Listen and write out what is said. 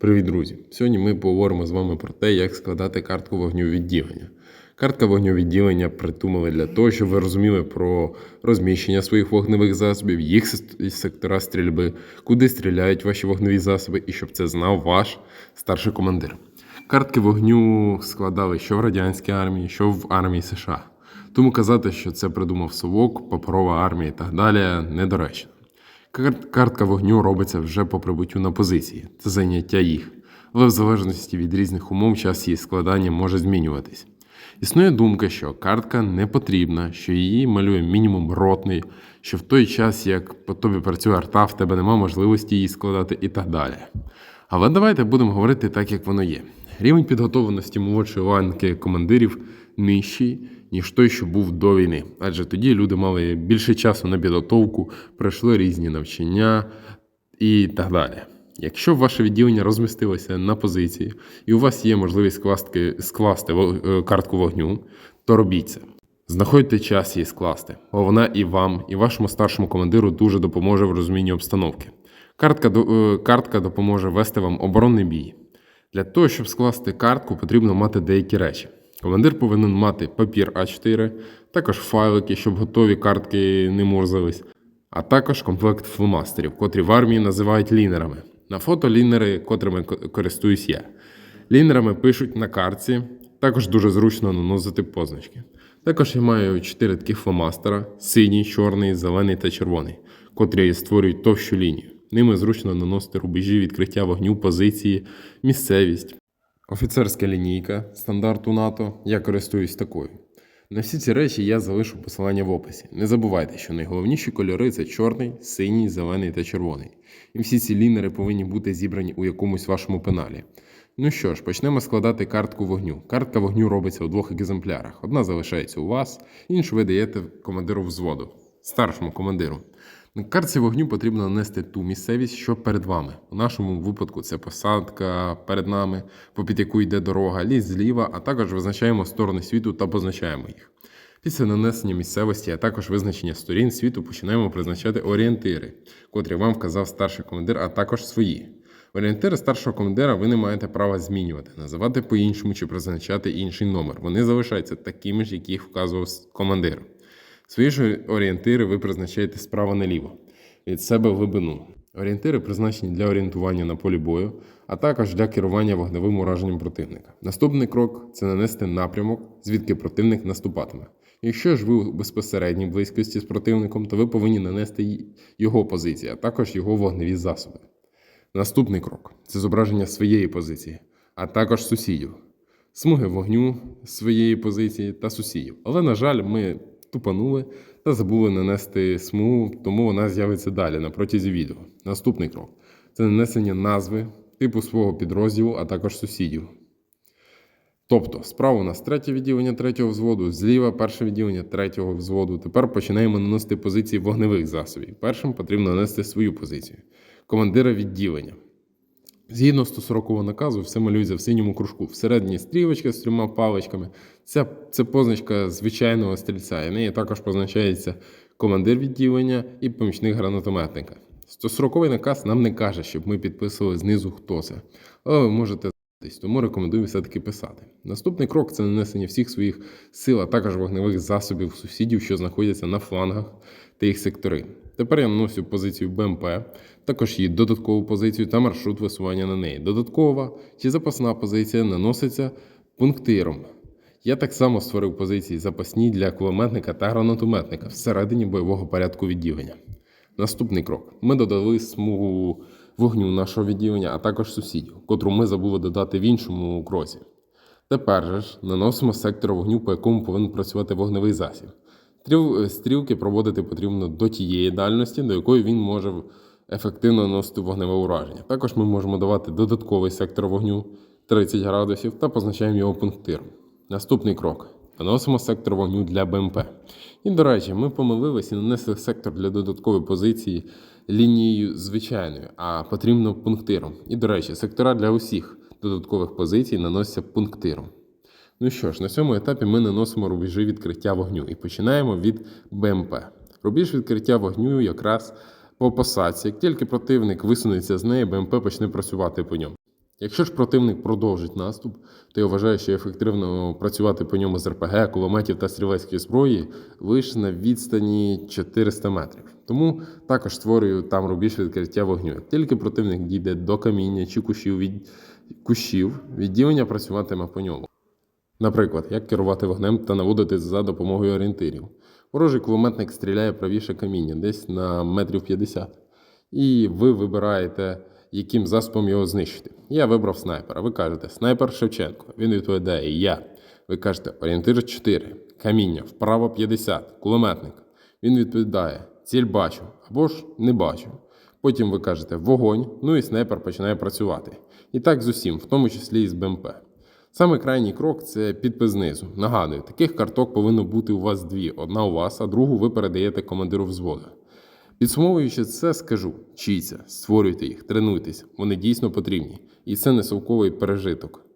Привіт, друзі! Сьогодні ми поговоримо з вами про те, як складати картку вогню-відділення. Картка вогню-відділення придумали для того, щоб ви розуміли про розміщення своїх вогневих засобів, їх сектора стрільби, куди стріляють ваші вогневі засоби, і щоб це знав ваш старший командир. Картки вогню складали що в радянській армії, що в армії США. Тому казати, що це придумав совок, паперова армія і так далі, недоречно. Кар- Картка вогню робиться вже по прибуттю на позиції, це заняття їх. Але в залежності від різних умов час її складання може змінюватись. Існує думка, що картка не потрібна, що її малює мінімум ротний, що в той час, як по тобі працює арта, в тебе немає можливості її складати і так далі. Але давайте будемо говорити так, як воно є. Рівень підготовленості молодшої ланки командирів нижчий, ніж той, що був до війни. Адже тоді люди мали більше часу на підготовку, пройшли різні навчання і так далі. Якщо ваше відділення розмістилося на позиції і у вас є можливість скласти, скласти е, картку вогню, то робіть це. Знаходьте час її скласти, бо вона і вам, і вашому старшому командиру дуже допоможе в розумінні обстановки. Картка, е, картка допоможе вести вам оборонний бій. Для того, щоб скласти картку, потрібно мати деякі речі. Командир повинен мати папір А4, також файлики, щоб готові картки не мурзались, а також комплект фломастерів, котрі в армії називають лінерами. На фото лінери, котрими ко- користуюсь я. Лінерами пишуть на картці, також дуже зручно наносити позначки. Також я маю чотири таких фломастера: синій, чорний, зелений та червоний, котрі створюють товщу лінію. Ними зручно наносити рубежі відкриття вогню, позиції, місцевість. Офіцерська лінійка стандарту НАТО. Я користуюсь такою. На всі ці речі я залишу посилання в описі. Не забувайте, що найголовніші кольори це чорний, синій, зелений та червоний. І всі ці лінери повинні бути зібрані у якомусь вашому пеналі. Ну що ж, почнемо складати картку вогню. Картка вогню робиться у двох екземплярах. Одна залишається у вас, іншу ви даєте командиру взводу, старшому командиру. На картці вогню потрібно нанести ту місцевість, що перед вами. У нашому випадку це посадка перед нами, попід яку йде дорога, ліс зліва, а також визначаємо сторони світу та позначаємо їх. Після нанесення місцевості, а також визначення сторін світу починаємо призначати орієнтири, котрі вам вказав старший командир, а також свої. Орієнтири старшого командира ви не маєте права змінювати, називати по-іншому чи призначати інший номер. Вони залишаються такими ж, які їх вказував командир. Свої ж орієнтири ви призначаєте справа наліво, від себе в глибину. Орієнтири призначені для орієнтування на полі бою, а також для керування вогневим ураженням противника. Наступний крок це нанести напрямок, звідки противник наступатиме. Якщо ж ви у безпосередній близькості з противником, то ви повинні нанести його позиції, а також його вогневі засоби. Наступний крок це зображення своєї позиції, а також сусідів, смуги вогню своєї позиції та сусідів. Але, на жаль, ми тупанули та забули нанести смугу, тому вона з'явиться далі на протязі відео. Наступний крок це нанесення назви, типу свого підрозділу, а також сусідів. Тобто, справа у нас третє відділення третього взводу, зліва перше відділення третього взводу. Тепер починаємо наносити позиції вогневих засобів. Першим потрібно нанести свою позицію командира відділення. Згідно 140 наказу, все малюється в синьому кружку. Всередині стрілочка з трьома паличками. Це, це позначка звичайного стрільця. І неї також позначається командир відділення і помічник гранатометника. 140 наказ нам не каже, щоб ми підписували знизу, хто це. Але ви можете здатись, тому рекомендую все-таки писати. Наступний крок це нанесення всіх своїх сил, а також вогневих засобів сусідів, що знаходяться на флангах та їх сектори. Тепер я наносю позицію БМП, також її додаткову позицію та маршрут висування на неї. Додаткова чи запасна позиція наноситься пунктиром. Я так само створив позиції запасні для кулеметника та гранатометника всередині бойового порядку відділення. Наступний крок: ми додали смугу вогню нашого відділення, а також сусідів, котру ми забули додати в іншому кроці. Тепер же ж наносимо сектор вогню, по якому повинен працювати вогневий засіб. Е, Стрілки проводити потрібно до тієї дальності, до якої він може ефективно наносити вогневе ураження. Також ми можемо давати додатковий сектор вогню 30 градусів та позначаємо його пунктиром. Наступний крок. Наносимо сектор вогню для БМП. І, до речі, ми помилилися і нанесли сектор для додаткової позиції лінією звичайною, а потрібно пунктиром. І, до речі, сектора для усіх додаткових позицій наносяться пунктиром. Ну що ж, на цьому етапі ми наносимо рубежі відкриття вогню і починаємо від БМП. Рубіж відкриття вогню якраз по посадці. Як тільки противник висунеться з неї, БМП почне працювати по ньому. Якщо ж противник продовжить наступ, то я вважаю, що ефективно працювати по ньому з РПГ, кулеметів та стрілецької зброї лише на відстані 400 метрів. Тому також створюю там рубіж відкриття вогню. Як тільки противник дійде до каміння чи кущів від кущів, відділення працюватиме по ньому. Наприклад, як керувати вогнем та наводити за допомогою орієнтирів. Ворожий кулеметник стріляє правіше каміння, десь на метрів 50. І ви вибираєте, яким засобом його знищити. Я вибрав снайпера. Ви кажете, снайпер Шевченко. Він відповідає Я. Ви кажете, орієнтир 4, каміння, вправо 50, кулеметник. Він відповідає, ціль бачу або ж не бачу. Потім ви кажете вогонь, ну і снайпер починає працювати. І так з усім, в тому числі і з БМП. Саме крайній крок це підпис знизу. Нагадую, таких карток повинно бути у вас дві: одна у вас, а другу ви передаєте командиру взводу. Підсумовуючи це, скажу: вчіться, створюйте їх, тренуйтесь, вони дійсно потрібні. І це не совковий пережиток.